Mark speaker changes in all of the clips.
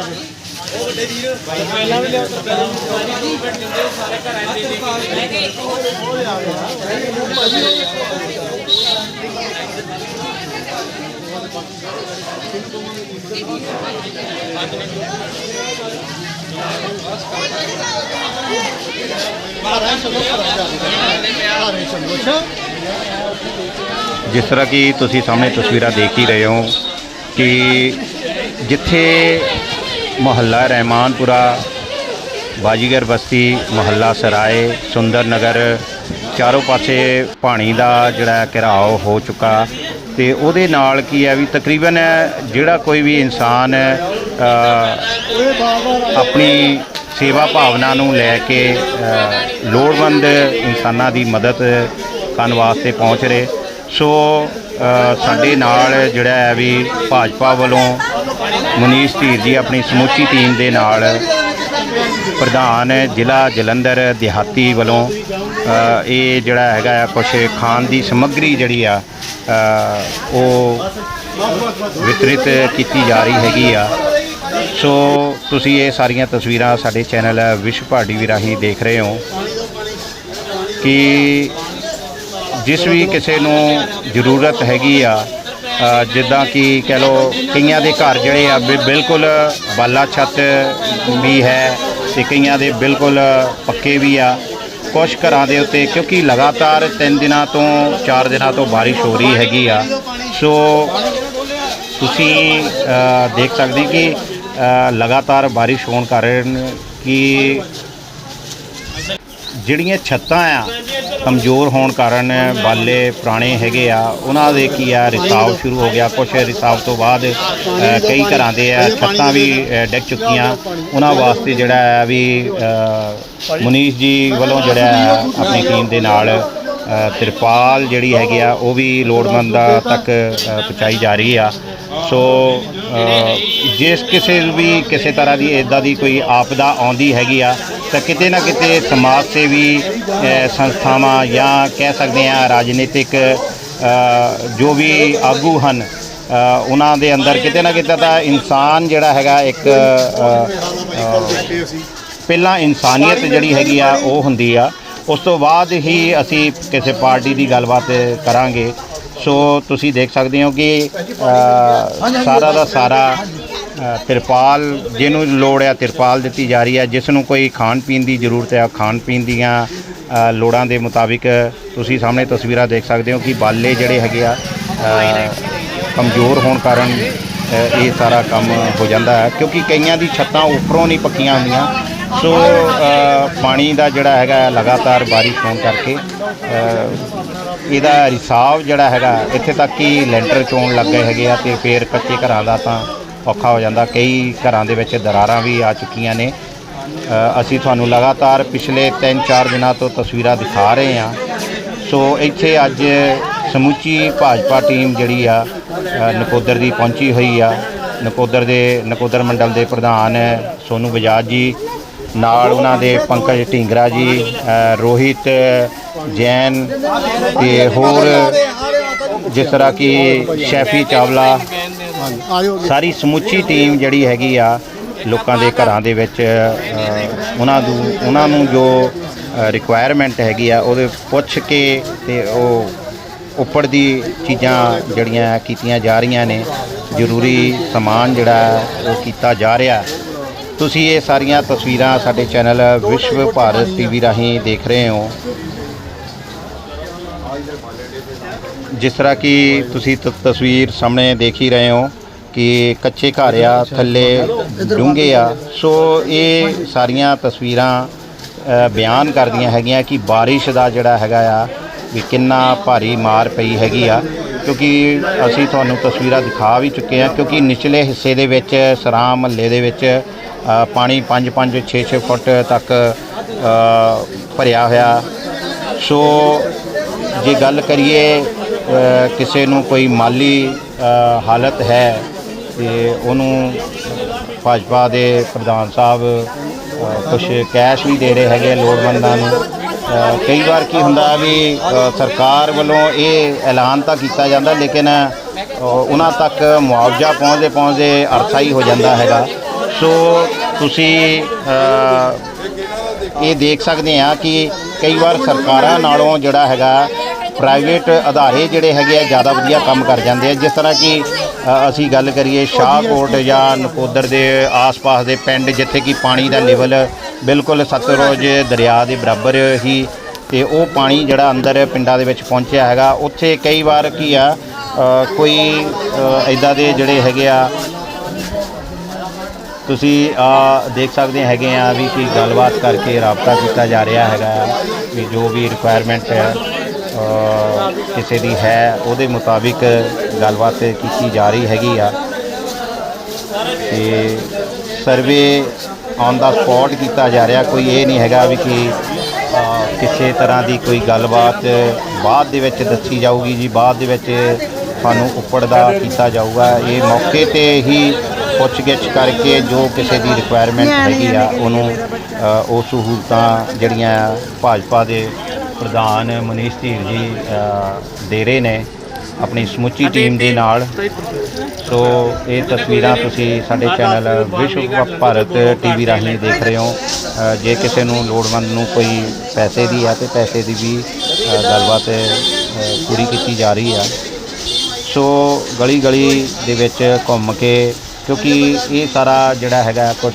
Speaker 1: ਉਹਦੇ ਪੈਸੇ
Speaker 2: ਜਿਸ ਤਰ੍ਹਾਂ ਕਿ ਤੁਸੀਂ ਸਾਹਮਣੇ ਤਸਵੀਰਾਂ ਦੇਖ ਹੀ ਰਹੇ ਹੋ ਕਿ ਜਿੱਥੇ ਮੁਹੱਲਾ ਰਹਿਮਾਨਪੁਰਾ ਬਾਜੀਗਰ ਬਸਤੀ ਮੁਹੱਲਾ ਸਰਾਏ ਸੁੰਦਰ ਨਗਰ ਚਾਰੋਂ ਪਾਸੇ ਪਾਣੀ ਦਾ ਜਿਹੜਾ ਘਿਰਾਓ ਹੋ ਚੁੱਕਾ ਤੇ ਉਹਦੇ ਨਾਲ ਕੀ ਹੈ ਵੀ ਤਕਰੀਬਨ ਜਿਹੜਾ ਕੋਈ ਵੀ ਇਨਸਾਨ ਆਪਣੀ ਸੇਵਾ ਭਾਵਨਾ ਨੂੰ ਲੈ ਕੇ ਲੋੜਵੰਦ ਇਨਸਾਨਾਂ ਦੀ ਮਦਦ ਕਰਨ ਵਾਸਤੇ ਪਹੁੰਚ ਰਹੇ ਸੋ ਸਾਡੇ ਨਾਲ ਜਿਹੜਾ ਹੈ ਵੀ ਭਾਜਪਾ ਵੱਲੋਂ ਮਨੀਸ਼ ਧੀਰ ਜੀ ਆਪਣੀ ਸਮੁੱਚੀ ਟੀਮ ਦੇ ਨਾਲ ਪ੍ਰਧਾਨ ਜ਼ਿਲ੍ਹਾ ਜਲੰਧਰ ਦਿਹਾਤੀ ਵੱਲੋਂ ਇਹ ਜਿਹੜਾ ਹੈਗਾ ਆ ਕੁਝ ਖਾਣ ਦੀ ਸਮੱਗਰੀ ਜਿਹੜੀ ਆ ਉਹ ਵਿਤਰਿਤ ਕੀਤੀ ਜਾ ਰਹੀ ਹੈਗੀ ਆ। ਸੋ ਤੁਸੀਂ ਇਹ ਸਾਰੀਆਂ ਤਸਵੀਰਾਂ ਸਾਡੇ ਚੈਨਲ ਵਿਸ਼ਵ ਭਾਰਤੀ ਵੀ ਰਾਹੀਂ ਦੇਖ ਰਹੇ ਹੋ ਕਿ ਜਿਸ ਵੀ ਕਿਸੇ ਨੂੰ ਜ਼ਰੂਰਤ ਹੈਗੀ ਆ ਜਿੱਦਾਂ ਕਿ ਕਹਿ ਲਓ ਕਈਆਂ ਦੇ ਘਰ ਜਿਹੜੇ ਆ, ਬਿ- ਬਿਲਕੁਲ ਬਾਲਾ ਛੱਤ ਵੀ ਹੈ ਤੇ ਕਈਆਂ ਦੇ ਬਿਲਕੁਲ ਪੱਕੇ ਵੀ ਆ। ਕੁਝ ਘਰਾਂ ਦੇ ਉੱਤੇ ਕਿਉਂਕਿ ਲਗਾਤਾਰ 3 ਦਿਨਾਂ ਤੋਂ 4 ਦਿਨਾਂ ਤੋਂ ਬਾਰਿਸ਼ ਹੋ ਰਹੀ ਹੈਗੀ ਆ। ਸੋ ਤੁਸੀਂ ਦੇਖ ਸਕਦੇ ਕਿ ਲਗਾਤਾਰ ਬਾਰਿਸ਼ ਹੋਣ ਕਾਰਨ ਕਿ ਜਿਹੜੀਆਂ ਛੱਤਾਂ ਆ ਕਮਜ਼ੋਰ ਹੋਣ ਕਾਰਨ ਬਾਲੇ ਪੁਰਾਣੇ ਹੈਗੇ ਆ। ਉਹਨਾਂ ਦੇ ਕੀ ਆ ਰਿਸਾਵ ਸ਼ੁਰੂ ਹੋ ਗਿਆ। ਕੁਝ ਰਿਸਾਵ ਤੋਂ ਬਾਅਦ ਕਈ ਘਰਾਂ ਦੇ ਆ ਛੱਤਾਂ ਵੀ ਡਿੱਗ ਚੁੱਕੀਆਂ। ਉਹਨਾਂ ਵਾਸਤੇ ਜਿਹੜਾ ਹੈ ਵੀ ਅ, ਮਨੀਸ਼ ਜੀ ਵੱਲੋਂ ਜਿਹੜਾ ਆਪਣੀ ਟੀਮ ਦੇ ਨਾਲ ਅ, ਤਿਰਪਾਲ ਜਿਹੜੀ ਹੈਗੀ ਆ ਉਹ ਵੀ ਲੋੜਵੰਦਾਂ ਤੱਕ ਪਹੁੰਚਾਈ ਜਾ ਰਹੀ ਆ। ਸੋ ਜਿਸ ਕਿਸੇ ਵੀ ਕਿਸੇ ਤਰ੍ਹਾਂ ਦੀ ਇਦਾਂ ਦੀ ਕੋਈ ਆਪਦਾ ਆਉਂਦੀ ਹੈਗੀ ਆ ਤਾਂ ਕਿਤੇ ਨਾ ਕਿਤੇ ਸਮਾਜ ਸੇਵੀ ਸੰਸਥਾਵਾਂ ਜਾਂ ਕਹਿ ਸਕਦੇ ਆ ਰਾਜਨੀਤਿਕ ਜੋ ਵੀ ਆਗੂ ਹਨ ਉਹਨਾਂ ਦੇ ਅੰਦਰ ਕਿਤੇ ਨਾ ਕਿਤੇ ਤਾਂ ਇਨਸਾਨ ਜਿਹੜਾ ਹੈਗਾ ਇੱਕ ਪਹਿਲਾਂ ਇਨਸਾਨੀਅਤ ਜਿਹੜੀ ਹੈਗੀ ਆ, ਉਹ ਹੁੰਦੀ ਆ। ਉਸ ਤੋਂ ਬਾਅਦ ਹੀ ਅਸੀਂ ਕਿਸੇ ਪਾਰਟੀ ਦੀ ਗੱਲਬਾਤ ਕਰਾਂਗੇ। ਸੋ ਤੁਸੀਂ ਦੇਖ ਸਕਦੇ ਹੋ ਕਿ ਸਾਰਾ ਦਾ ਸਾਰਾ ਤਿਰਪਾਲ, ਜਿਹਨੂੰ ਲੋੜ ਆ ਤਿਰਪਾਲ ਦਿੱਤੀ ਜਾ ਰਹੀ ਹੈ ਜਿਸ ਨੂੰ ਕੋਈ ਖਾਣ ਪੀਣ ਦੀ ਜ਼ਰੂਰਤ ਹੈ ਖਾਣ ਪੀਣ ਦੀਆਂ ਲੋੜਾਂ ਦੇ ਮੁਤਾਬਿਕ ਤੁਸੀਂ ਸਾਹਮਣੇ ਤਸਵੀਰਾਂ ਦੇਖ ਸਕਦੇ ਹੋ ਕਿ ਬਾਲੇ ਜਿਹੜੇ ਹੈਗੇ ਆ ਕਮਜ਼ੋਰ ਹੋਣ ਕਾਰਨ ਇਹ ਸਾਰਾ ਕੰਮ ਹੋ ਜਾਂਦਾ ਹੈ, ਕਿਉਂਕਿ ਕਈਆਂ ਦੀ ਛੱਤਾਂ ਉੱਪਰੋਂ ਨਹੀਂ ਪੱਕੀਆਂ ਹੁੰਦੀਆਂ। ਸੋ ਪਾਣੀ ਦਾ ਜਿਹੜਾ ਹੈਗਾ ਲਗਾਤਾਰ ਬਾਰਿਸ਼ ਹੋਣ ਕਰਕੇ ਇਹਦਾ ਰਿਸਾਵ ਜਿਹੜਾ ਹੈਗਾ, ਇੱਥੇ ਤੱਕ ਕਿ ਲੈਂਟਰ ਚੋਣ ਲੱਗ ਗਏ ਹੈਗੇ ਆ ਤੇ ਫੇਰ ਕੱਚੇ ਘਰਾਂ ਦਾ ਤਾਂ ਔਖਾ ਹੋ ਜਾਂਦਾ। ਕਈ ਘਰਾਂ ਦੇ ਵਿੱਚ ਦਰਾਰਾਂ ਵੀ ਆ ਚੁੱਕੀਆਂ ਨੇ। ਅਸੀਂ ਤੁਹਾਨੂੰ ਲਗਾਤਾਰ ਪਿਛਲੇ 3-4 ਦਿਨਾਂ ਤੋਂ ਤਸਵੀਰਾਂ ਦਿਖਾ ਰਹੇ ਹਾਂ। ਸੋ ਇੱਥੇ ਅੱਜ ਸਮੁੱਚੀ ਭਾਜਪਾ ਟੀਮ ਜਿਹੜੀ ਆ ਨਕੋਦਰ ਦੀ ਪਹੁੰਚੀ ਹੋਈ ਆ। ਨਕੋਦਰ ਦੇ, ਨਕੋਦਰ ਮੰਡਲ ਦੇ ਪ੍ਰਧਾਨ ਸੋਨੂ ਬਜਾਜ ਜੀ, ਨਾਲ ਉਹਨਾਂ ਦੇ ਪੰਕਜ ਢਿੰਗਰਾ ਜੀ ਰੋਹਿਤ ਜੈਨ ਤੇ ਹੋਰ ਜਿਸ ਤਰ੍ਹਾਂ ਕਿ ਸ਼ੈਫੀ ਚਾਵਲਾ
Speaker 1: ਆਜੋ
Speaker 2: ਸਾਰੀ ਸਮੁੱਚੀ ਟੀਮ ਜਿਹੜੀ ਹੈਗੀ ਆ ਲੋਕਾਂ ਦੇ ਘਰਾਂ ਦੇ ਵਿੱਚ ਅ, ਉਹਨਾਂ ਨੂੰ ਉਹਨਾਂ ਨੂੰ ਜੋ ਰਿਕੁਆਇਰਮੈਂਟ ਹੈਗੀ ਆ ਉਹਦੇ ਪੁੱਛ ਕੇ ਤੇ ਉਹ ਉੱਪਰ ਦੀ ਚੀਜ਼ਾਂ ਜਿਹੜੀਆਂ ਕੀਤੀਆਂ ਜਾ ਰਹੀਆਂ ਨੇ ਜ਼ਰੂਰੀ ਸਮਾਨ ਜਿਹੜਾ ਹੈ ਉਹ ਕੀਤਾ ਜਾ ਰਿਹਾ। ਤੁਸੀਂ ਇਹ ਸਾਰੀਆਂ ਤਸਵੀਰਾਂ ਸਾਡੇ ਚੈਨਲ ਵਿਸ਼ਵ ਭਾਰਤ ਟੀਵੀ ਰਾਹੀਂ ਦੇਖ ਰਹੇ ਹੋ। ਜਿਸ ਤਰ੍ਹਾਂ ਕਿ ਤੁਸੀਂ ਤ- ਤਸਵੀਰ ਸਾਹਮਣੇ ਦੇਖ ਹੀ ਰਹੇ ਹੋ ਕਿ ਕੱਚੇ ਘਰ ਆ ਥੱਲੇ ਡੂੰਘੇ ਆ। ਸੋ ਇਹ ਸਾਰੀਆਂ ਤਸਵੀਰਾਂ ਅ, ਬਿਆਨ ਕਰਦੀਆਂ ਹੈਗੀਆਂ ਕਿ ਬਾਰਿਸ਼ ਦਾ ਜਿਹੜਾ ਹੈਗਾ ਆ ਵੀ ਕਿੰਨਾ ਭਾਰੀ ਮਾਰ ਪਈ ਹੈਗੀ ਆ। ਕਿਉਂਕਿ ਅਸੀਂ ਤੁਹਾਨੂੰ ਤਸਵੀਰਾਂ ਦਿਖਾ ਵੀ ਚੁੱਕੇ ਆ ਕਿਉਂਕਿ ਨਿਚਲੇ ਹਿੱਸੇ ਦੇ ਵਿੱਚ ਸਰਾਮ ਮਹੱਲੇ ਦੇ ਵਿੱਚ ਅ, ਪਾਣੀ 5 5 6 6 ਫੁੱਟ ਤੱਕ ਅ, ਭਰਿਆ ਹੋਇਆ। ਸੋ ਜੇ ਗੱਲ ਕਰੀਏ ਕਿਸੇ ਨੂੰ ਕੋਈ ਮਾਲੀ ਹਾਲਤ ਹੈ ਤੇ ਉਹਨੂੰ ਭਾਜਪਾ ਦੇ ਪ੍ਰਧਾਨ ਸਾਹਿਬ ਕੁਝ ਕੈਸ਼ ਵੀ ਦੇ ਰਹੇ ਹੈਗੇ ਲੋੜਵੰਦਾਂ ਨੂੰ। ਕਈ ਵਾਰ ਕੀ ਹੁੰਦਾ ਵੀ ਸਰਕਾਰ ਵੱਲੋਂ ਇਹ ਐਲਾਨ ਤਾਂ ਕੀਤਾ ਜਾਂਦਾ ਲੇਕਿਨ ਉਹਨਾਂ ਤੱਕ ਮੁਆਵਜ਼ਾ ਪਹੁੰਚਦੇ ਪਹੁੰਚਦੇ ਅਰਥਾ ਹੀ ਹੋ ਜਾਂਦਾ ਹੈਗਾ। ਸੋ ਤੁਸੀਂ ਇਹ ਦੇਖ ਸਕਦੇ ਆ ਕਿ ਕਈ ਵਾਰ ਸਰਕਾਰਾਂ ਨਾਲੋਂ ਜਿਹੜਾ ਹੈਗਾ ਪ੍ਰਾਈਵੇਟ ਅਦਾਰੇ ਜਿਹੜੇ ਹੈਗੇ ਆ ਜ਼ਿਆਦਾ ਵਧੀਆ ਕੰਮ ਕਰ ਜਾਂਦੇ ਆ। ਜਿਸ ਤਰ੍ਹਾਂ ਕਿ ਅ, ਅਸੀਂ ਗੱਲ ਕਰੀਏ ਸ਼ਾਹਕੋਟ ਜਾਂ ਨਕੋਦਰ ਦੇ ਆਸ-ਪਾਸ ਦੇ ਪਿੰਡ ਜਿੱਥੇ ਕਿ ਪਾਣੀ ਦਾ ਲੈਵਲ ਬਿਲਕੁਲ ਸਤਲੁਜ ਦਰਿਆ ਦੇ ਬਰਾਬਰ ਹੀ ਤੇ ਉਹ ਪਾਣੀ ਜਿਹੜਾ ਅੰਦਰ ਪਿੰਡਾਂ ਦੇ ਵਿੱਚ ਪਹੁੰਚਿਆ ਹੈਗਾ। ਉੱਥੇ ਕਈ ਵਾਰ ਕੀ ਆ ਅ, ਕੋਈ ਇਦਾਂ ਦੇ ਜਿਹੜੇ ਹੈਗੇ ਆ ਤੁਸੀਂ ਆ ਦੇਖ ਸਕਦੇ ਹੈਗੇ ਆ ਵੀ ਕੀ ਗੱਲਬਾਤ ਕਰਕੇ ਰਾਬਤਾ ਕੀਤਾ ਜਾ ਰਿਹਾ ਹੈਗਾ ਵੀ ਜੋ ਵੀ ਰਿਕੁਆਇਰਮੈਂਟ ਹੈ। ਕਿਸੇ ਦੀ ਹੈ, ਉਹਦੇ ਮੁਤਾਬਿਕ ਗੱਲਬਾਤ ਕੀਤੀ ਜਾ ਰਹੀ ਹੈਗੀ ਆ। ਤੇ ਸਰਵੇ ਔਨ ਦਾ ਸਪੌਟ ਕੀਤਾ ਜਾ ਰਿਹਾ, ਕੋਈ ਇਹ ਨਹੀਂ ਹੈਗਾ ਵੀ ਕਿ ਕਿਸੇ ਤਰ੍ਹਾਂ ਦੀ ਕੋਈ ਗੱਲਬਾਤ ਬਾਅਦ ਦੇ ਵਿੱਚ ਦੱਸੀ ਜਾਊਗੀ ਜੀ, ਬਾਅਦ ਦੇ ਵਿੱਚ ਸਾਨੂੰ ਉੱਪਰ ਦਾ ਕੀਤਾ ਜਾਊਗਾ। ਇਹ ਮੌਕੇ ਤੇ ਹੀ ਪੁੱਛਗਿੱਛ ਕਰਕੇ ਜੋ ਕਿਸੇ ਦੀ ਰਿਕੁਆਇਰਮੈਂਟ ਹੈਗੀ ਆ, ਉਹਨੂੰ ਉਹ ਸਹੂਲਤਾਂ ਜਿਹੜੀਆਂ ਭਾਜਪਾ ਦੇ ਪ੍ਰਧਾਨ ਮਨੀਸ਼ ਧੀਰ ਜੀ ਦੇ ਰਹੇ ਨੇ ਆਪਣੀ ਸਮੁੱਚੀ ਟੀਮ ਦੇ ਨਾਲ। ਸੋ ਇਹ ਤਸਵੀਰਾਂ ਤੁਸੀਂ ਸਾਡੇ ਚੈਨਲ ਵਿਸ਼ਵ ਭਾਰਤ ਟੀਵੀ ਰਾਹੀਂ ਦੇਖ ਰਹੇ ਹੋ। ਜੇ ਕਿਸੇ ਨੂੰ ਲੋੜਵੰਦ ਨੂੰ ਕੋਈ ਪੈਸੇ ਦੀ ਆ ਤੇ ਪੈਸੇ ਦੀ ਵੀ ਗੱਲਬਾਤ ਪੂਰੀ ਕੀਤੀ ਜਾ ਰਹੀ ਆ। ਸੋ ਗਲੀ ਗਲੀ ਦੇ ਵਿੱਚ ਘੁੰਮ ਕੇ ਕਿਉਂਕਿ ਇਹ ਸਾਰਾ ਜਿਹੜਾ ਹੈਗਾ ਕੁਝ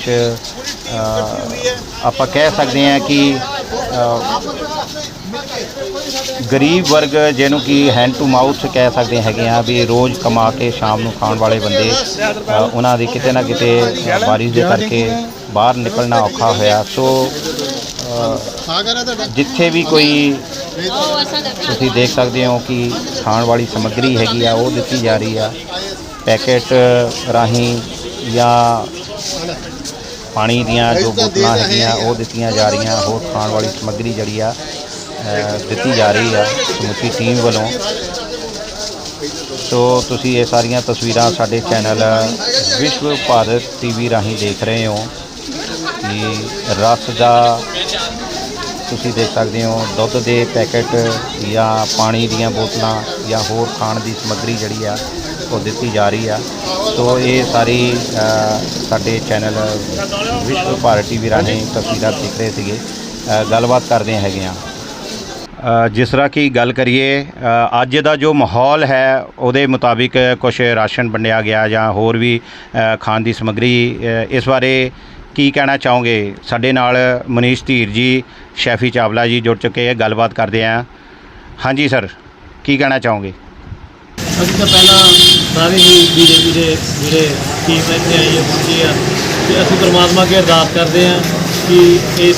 Speaker 2: ਆਪਾਂ ਕਹਿ ਸਕਦੇ ਹਾਂ ਕਿ ਗਰੀਬ ਵਰਗ ਜਿਹਨੂੰ ਕਿ ਹੈਂਡ ਟੂ ਮਾਊਥ ਕਹਿ ਸਕਦੇ ਹੈਗੇ ਆ ਵੀ ਰੋਜ਼ ਕਮਾ ਕੇ ਸ਼ਾਮ ਨੂੰ ਖਾਣ ਵਾਲੇ ਬੰਦੇ ਉਹਨਾਂ ਦੀ ਕਿਤੇ ਨਾ ਕਿਤੇ ਬਾਰਿਸ਼ ਦੇ ਕਰਕੇ ਬਾਹਰ ਨਿਕਲਣਾ ਔਖਾ ਹੋਇਆ। ਸੋ ਜਿੱਥੇ ਵੀ ਕੋਈ ਤੁਸੀਂ ਦੇਖ ਸਕਦੇ ਹੋ ਕਿ ਖਾਣ ਵਾਲੀ ਸਮੱਗਰੀ ਹੈਗੀ ਆ, ਉਹ ਦਿੱਤੀ ਜਾ ਰਹੀ ਆ। ਪੈਕੇਟ ਰਾਹੀਂ ਜਾਂ ਪਾਣੀ ਦੀਆਂ ਜੋ ਬੋਤਲਾਂ ਹੈਗੀਆਂ, ਉਹ ਦਿੱਤੀਆਂ ਜਾ ਰਹੀਆਂ, ਹੋਰ ਖਾਣ ਵਾਲੀ ਸਮੱਗਰੀ ਜਿਹੜੀ ਆ ਦਿੱਤੀ ਜਾ ਰਹੀ ਆ ਸਮੁੱਚੀ ਟੀਮ ਵੱਲੋਂ। ਸੋ ਤੁਸੀਂ ਇਹ ਸਾਰੀਆਂ ਤਸਵੀਰਾਂ ਸਾਡੇ ਚੈਨਲ ਵਿਸ਼ਵ ਭਾਰਤ ਟੀਵੀ ਰਾਹੀਂ ਦੇਖ ਰਹੇ ਹੋ। ਕਿ ਰਸ ਦਾ ਤੁਸੀਂ ਦੇਖ ਸਕਦੇ ਹੋ, ਦੁੱਧ ਦੇ ਪੈਕੇਟ ਜਾਂ ਪਾਣੀ ਦੀਆਂ ਬੋਤਲਾਂ ਜਾਂ ਹੋਰ ਖਾਣ ਦੀ ਸਮੱਗਰੀ ਜਿਹੜੀ ਆ, ਉਹ ਦਿੱਤੀ ਜਾ ਰਹੀ ਆ। ਸੋ ਇਹ ਸਾਰੀ ਸਾਡੇ ਚੈਨਲ ਵਿਸ਼ਵ ਭਾਰਤ ਟੀਵੀ ਰਾਹੀਂ ਤਸਵੀਰਾਂ ਦੇਖ ਰਹੇ ਸੀਗੇ। ਗੱਲਬਾਤ ਕਰਦੇ ਹੈਗੇ ਆ। ਜਿਸ ਤਰ੍ਹਾਂ ਕਿ ਗੱਲ ਕਰੀਏ ਅੱਜ ਦਾ ਜੋ ਮਾਹੌਲ ਹੈ, ਉਹਦੇ ਮੁਤਾਬਿਕ ਕੁਝ ਰਾਸ਼ਨ ਵੰਡਿਆ ਗਿਆ ਜਾਂ ਹੋਰ ਵੀ ਖਾਣ ਦੀ ਸਮੱਗਰੀ ਇਸ ਬਾਰੇ ਕੀ ਕਹਿਣਾ ਚਾਹੋਗੇ? ਸਾਡੇ ਨਾਲ ਮਨੀਸ਼ ਧੀਰ ਜੀ, ਸ਼ੈਫੀ ਚਾਵਲਾ ਜੀ ਜੁੜ ਚੁੱਕੇ ਹੈ ਗੱਲਬਾਤ ਕਰਦੇ ਆ। ਹਾਂਜੀ, ਸਰ, ਕੀ ਕਹਿਣਾ ਚਾਹੋਗੇ?
Speaker 1: ਅਸੀਂ ਤਾਂ ਪਹਿਲਾਂ ਸਾਰੇ ਹੀ ਵੀਰੇ ਵੀਰੇ ਜਿਹੜੇ ਟੀਮ ਇੱਥੇ ਆਈ ਹੈ ਪਹੁੰਚੀ ਆ, ਤੇ ਅਸੀਂ ਪਰਮਾਤਮਾ ਅੱਗੇ ਅਰਦਾਸ ਕਰਦੇ ਹਾਂ ਕਿ ਇਸ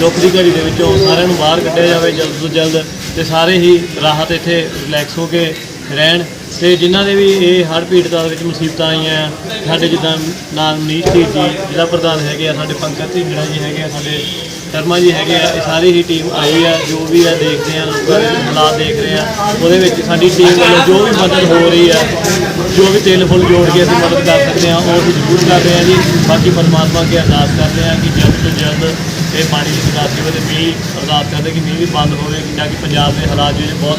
Speaker 1: ਦੁੱਖ ਦੀ ਘੜੀ ਦੇ ਵਿੱਚੋਂ ਸਾਰਿਆਂ ਨੂੰ ਬਾਹਰ ਕੱਢਿਆ ਜਾਵੇ ਜਲਦ ਤੋਂ ਜਲਦ ਤੇ ਸਾਰੇ ਹੀ ਰਾਹਤ ਇੱਥੇ ਰਿਲੈਕਸ ਹੋ ਕੇ ਰਹਿਣ। ਤੇ ਜਿਨ੍ਹਾਂ ਦੇ ਵੀ ਇਹ ਹੜ੍ਹ ਪੀੜਤਾਂ ਦੇ ਵਿੱਚ ਮੁਸੀਬਤਾਂ ਆਈਆਂ, ਸਾਡੇ ਜਿੱਦਾਂ ਨਾਲ ਮਨੀਸ਼ ਜੀ ਜੀ, ਜ਼ਿਲ੍ਹਾ ਪ੍ਰਧਾਨ ਹੈਗੇ ਆ, ਸਾਡੇ ਪੰਕਜ ਢਿੰਗੜਾ ਜੀ ਹੈਗੇ ਆ, ਸਾਡੇ ਸ਼ਰਮਾ ਜੀ ਹੈਗੇ ਆ, ਇਹ ਸਾਰੀ ਹੀ ਟੀਮ ਆਈ ਆ, ਜੋ ਵੀ ਆ ਦੇਖਦੇ ਆ, ਲੋਕਾਂ ਦੇ ਹਾਲਾਤ ਦੇਖ ਰਹੇ ਆ, ਉਹਦੇ ਵਿੱਚ ਸਾਡੀ ਟੀਮ ਵੱਲੋਂ ਜੋ ਵੀ ਮਦਦ ਹੋ ਰਹੀ ਆ, ਜੋ ਵੀ ਤੇਲ ਫੁੱਲ ਜੋੜ ਕੇ ਅਸੀਂ ਮਦਦ ਕਰ ਸਕਦੇ ਆ, ਉਹ ਵੀ ਜ਼ਰੂਰ ਕਰ ਰਹੇ ਆ ਜੀ। ਬਾਕੀ ਪਰਮਾਤਮਾ ਅੱਗੇ ਅਰਦਾਸ ਕਰਦੇ ਆ ਕਿ ਜਲਦ ਤੋਂ ਜਲਦ ਇਹ ਪਾਣੀ ਦੀ ਨਿਕਾਸੀ ਵਾਲੇ ਮੀਂਹ ਅਰਦਾਸ ਕਰਦੇ ਕਿ ਮੀਂਹ ਵੀ ਬੰਦ ਹੋਵੇ ਕਿ ਕਿ ਪੰਜਾਬ ਦੇ ਹਾਲਾਤ ਜਿਹੜੇ ਬਹੁਤ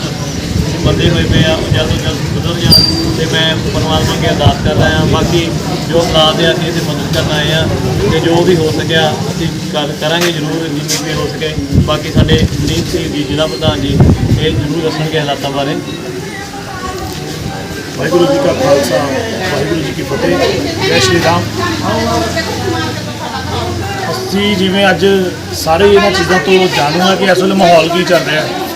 Speaker 1: ਬੰਦੇ ਹੋਏ ਪਏ ਆ, ਉਹ ਜਲਦ ਤੋਂ ਜਲਦ ਸੁਧਰ ਜਾਣ ਤੇ ਮੈਂ ਪਰਮਾਤਮਾ ਅੱਗੇ ਅਰਦਾਸ ਕਰ ਰਿਹਾ ਹਾਂ। ਬਾਕੀ ਜੋ ਹਾਲਾਤ ਆ ਅਸੀਂ ਇਹਦੀ ਮਦਦ ਕਰਨ ਆਏ ਆ ਤੇ ਜੋ ਵੀ ਹੋ ਸਕਿਆ, ਅਸੀਂ ਕਰ ਕਰਾਂਗੇ ਜ਼ਰੂਰ, ਜਿੰਨੀ ਵੀ ਹੋ ਸਕੇ। ਬਾਕੀ ਸਾਡੇ ਨੀਤ ਸਿੰਘ ਜੀ, ਜ਼ਿਲ੍ਹਾ ਪ੍ਰਧਾਨ ਜੀ, ਇਹ ਜ਼ਰੂਰ ਦੱਸਣਗੇ ਹਾਲਾਤਾਂ ਬਾਰੇ।
Speaker 3: ਵਾਹਿਗੁਰੂ ਜੀ ਕਾ ਖਾਲਸਾ, ਵਾਹਿਗੁਰੂ ਜੀ ਕੀ ਫਤਿਹ। ਜੈ ਸ਼੍ਰੀ ਰਾਮ। ਅਸੀਂ ਜਿਵੇਂ ਅੱਜ ਸਾਰੇ ਇਹਨਾਂ ਚੀਜ਼ਾਂ ਤੋਂ ਜਾਣੂ ਹਾਂ ਕਿ ਅਸਲ ਮਾਹੌਲ ਕੀ ਚੱਲ ਰਿਹਾ ਹੈ।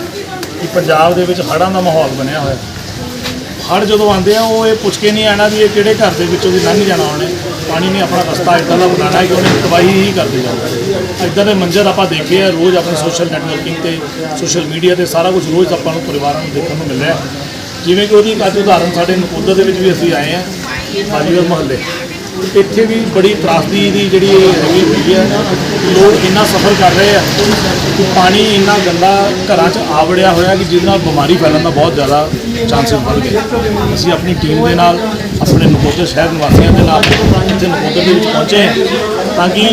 Speaker 3: ਕਿ ਪੰਜਾਬ ਦੇ ਵਿੱਚ ਹੜ੍ਹਾਂ ਦਾ ਮਾਹੌਲ ਬਣਿਆ ਹੋਇਆ। ਹੜ੍ਹ ਜਦੋਂ ਆਉਂਦੇ ਆ, ਉਹ ਇਹ ਪੁੱਛ ਕੇ ਨਹੀਂ ਆਣਾ ਵੀ ਇਹ ਕਿਹੜੇ ਘਰ ਦੇ ਵਿੱਚੋਂ ਦੀ ਲੰਘ ਜਾਣਾ ਉਹਨੇ। ਪਾਣੀ ਨੇ ਆਪਣਾ ਰਸਤਾ ਇਦਾਂ ਦਾ ਬਣਾਉਣਾ ਕਿ ਉਹਨੇ ਤਬਾਹੀ ਹੀ ਕਰ ਦੇਣਾ ਇਦਾਂ ਦੇ ਮੰਜ਼ਰ ਆਪਾਂ ਦੇਖੇ ਆ, ਰੋਜ਼ ਆਪਣੇ ਸੋਸ਼ਲ ਨੈਟਵਰਕਿੰਗ ਤੇ ਸੋਸ਼ਲ ਮੀਡੀਆ ਤੇ ਸਾਰਾ ਕੁਝ ਰੋਜ਼ ਆਪਾਂ ਨੂੰ ਪਰਿਵਾਰਾਂ ਨੂੰ ਦੇਖਣ ਨੂੰ ਮਿਲ ਰਿਹਾ ਜਿਵੇਂ ਕਿ ਉਹਦੀ ਇੱਕ ਅੱਜ ਉਦਾਹਰਨ ਸਾਡੇ ਨਕੋਦਰ ਦੇ ਵਿੱਚ ਵੀ ਅਸੀਂ ਆਏ ਹਾਂ ਬਾਜੀਗਰ ਮੁਹੱਲੇ। ਇੱਥੇ ਵੀ ਬੜੀ ਤਰਾਸਦੀ ਦੀ ਜਿਹੜੀ ਇਹ ਹੈਗੀ ਹੋਈ ਹੈ, ਲੋਕ ਇੰਨਾ ਸਫਰ ਕਰ ਰਹੇ ਆ ਕਿ ਪਾਣੀ ਇੰਨਾ ਗੰਦਾ ਘਰਾਂ 'ਚ ਆਵੜਿਆ ਹੋਇਆ ਕਿ ਜਿਹਦੇ ਨਾਲ ਬਿਮਾਰੀ ਫੈਲਣ ਦਾ ਬਹੁਤ ਜ਼ਿਆਦਾ ਚਾਂਸਸ ਵੱਧ ਗਏ। ਅਸੀਂ ਆਪਣੀ ਟੀਮ ਦੇ ਨਾਲ, ਆਪਣੇ ਨਕੋਦਰ ਸ਼ਹਿਰ ਨਿਵਾਸੀਆਂ ਦੇ ਨਾਲ ਇੱਥੇ ਨਕੋਦਰ ਦੇ ਵਿੱਚ ਪਹੁੰਚੇ ਤਾਂ ਕਿ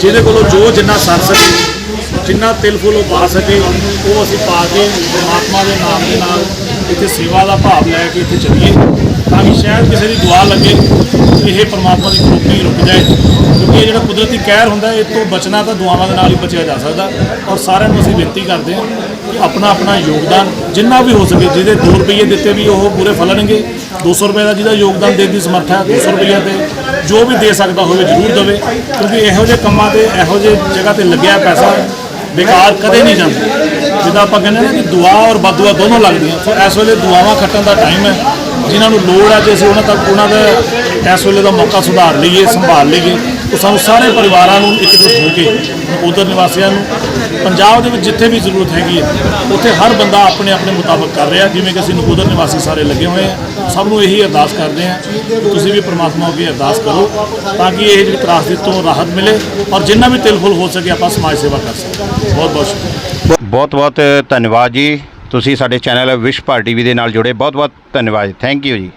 Speaker 3: ਜਿਹਦੇ ਕੋਲੋਂ ਜੋ ਜਿੰਨਾ ਸਰ ਸਕੇ, ਜਿੰਨਾ ਤਿਲ ਫੁੱਲ ਉਹ ਪਾ ਸਕੇ, ਉਹ ਅਸੀਂ ਪਾ ਕੇ ਪਰਮਾਤਮਾ ਦੇ ਨਾਮ ਦੇ ਨਾਲ ਇੱਥੇ ਸੇਵਾ ਦਾ ਭਾਵ ਲੈ ਕੇ ਇੱਥੇ ਚੱਲੀਏ। ਤਾਂ ਕਿ ਸ਼ਾਇਦ ਕਿਸੇ ਦੀ ਦੁਆ ਲੱਗੇ ਇਹ ਪਰਮਾਤਮਾ ਦੀ ਕਰੋਪੀ ਰੁਕ ਜਾਏ। ਕਿਉਂਕਿ ਇਹ ਜਿਹੜਾ ਕੁਦਰਤੀ ਕਹਿਰ ਹੁੰਦਾ, ਇਹ ਤੋਂ ਬਚਣਾ ਤਾਂ ਦੁਆਵਾਂ ਦੇ ਨਾਲ ਹੀ ਬਚਿਆ ਜਾ ਸਕਦਾ। ਔਰ ਸਾਰਿਆਂ ਨੂੰ ਅਸੀਂ ਬੇਨਤੀ ਕਰਦੇ ਹਾਂ ਕਿ ਆਪਣਾ ਆਪਣਾ ਯੋਗਦਾਨ ਜਿੰਨਾ ਵੀ ਹੋ ਸਕੇ, ਜਿਹਦੇ 2 ਰੁਪਏ ਦਿੱਤੇ ਵੀ ਉਹ ਪੂਰੇ ਫਲਣਗੇ। 200 ਰੁਪਏ ਦਾ ਜਿਹਦਾ ਯੋਗਦਾਨ ਦੇਣ ਦੀ ਸਮਰੱਥਾ ਹੈ 200 ਰੁਪਏ ਤੇ ਜੋ ਵੀ ਦੇ ਸਕਦਾ ਹੋਵੇ ਜ਼ਰੂਰ ਦੇਵੇ। ਕਿਉਂਕਿ ਇਹੋ ਜਿਹੇ ਕੰਮਾਂ ਤੇ, ਇਹੋ ਜਿਹੇ ਜਗ੍ਹਾ ਤੇ ਲੱਗਿਆ ਪੈਸਾ, ਬੇਕਾਰ ਕਦੇ ਨਹੀਂ ਜਾਂਦਾ। ਜਿੱਦਾਂ ਆਪਾਂ ਕਹਿੰਦੇ ਨਾ ਕਿ ਦੁਆ ਔਰ ਬਦਦੁਆ ਦੋਨੋਂ ਲੱਗਦੀਆਂ। ਸੋ ਇਸ ਵੇਲੇ ਦੁਆਵਾਂ ਖੱਟਣ ਦਾ ਟਾਈਮ ਹੈ। ਜਿਨ੍ਹਾਂ ਨੂੰ ਲੋੜ ਹੈ ਜੇ ਅਸੀਂ ਉਹਨਾਂ ਤੱਕ ਉਹਨਾਂ ਦਾ ਇਸ ਵੇਲੇ ਦਾ ਮੌਕਾ ਸੁਧਾਰ ਲਈਏ, ਸੰਭਾਲ ਲਈਏ ਉਹ ਸਾਨੂੰ ਸਾਰੇ ਪਰਿਵਾਰਾਂ ਨੂੰ ਇਕਜੁੱਟ ਹੋ ਕੇ, ਉਧਰ ਨਿਵਾਸੀਆਂ ਨੂੰ, ਪੰਜਾਬ ਦੇ ਵਿੱਚ ਜਿੱਥੇ ਵੀ ਜ਼ਰੂਰਤ ਹੈਗੀ ਹੈ, ਉੱਥੇ ਹਰ ਬੰਦਾ ਆਪਣੇ ਆਪਣੇ ਮੁਤਾਬਕ ਕਰ ਰਿਹਾ। ਜਿਵੇਂ ਕਿ ਅਸੀਂ ਨਕੋਦਰ ਨਿਵਾਸੀ ਸਾਰੇ ਲੱਗੇ ਹੋਏ ਆ ਸਭ ਨੂੰ ਇਹੀ ਅਰਦਾਸ ਕਰਦੇ ਆ ਕਿ ਤੁਸੀਂ ਵੀ ਪ੍ਰਮਾਤਮਾ ਅੱਗੇ ਅਰਦਾਸ ਕਰੋ ਤਾਂ ਕਿ ਇਹ ਜਿਹੜੀ ਤਰਾਸਦੀ ਤੋਂ ਰਾਹਤ ਮਿਲੇ ਔਰ ਜਿੰਨਾ ਵੀ ਤਿਲਫੁਲ ਹੋ ਸਕੇ ਆਪਾਂ ਸਮਾਜ ਸੇਵਾ ਕਰ ਸਕੀਏ। ਬਹੁਤ ਬਹੁਤ ਸ਼ੁਕਰੀਆ।
Speaker 2: ਬਹੁਤ ਬਹੁਤ ਧੰਨਵਾਦ ਜੀ। ਤੁਸੀਂ ਸਾਡੇ ਚੈਨਲ ਵਿਸ਼ ਭਾਰ ਟੀਵੀ ਦੇ ਨਾਲ ਜੁੜੇ। ਬਹੁਤ ਬਹੁਤ ਧੰਨਵਾਦ ਥੈਂਕ ਯੂ ਜੀ।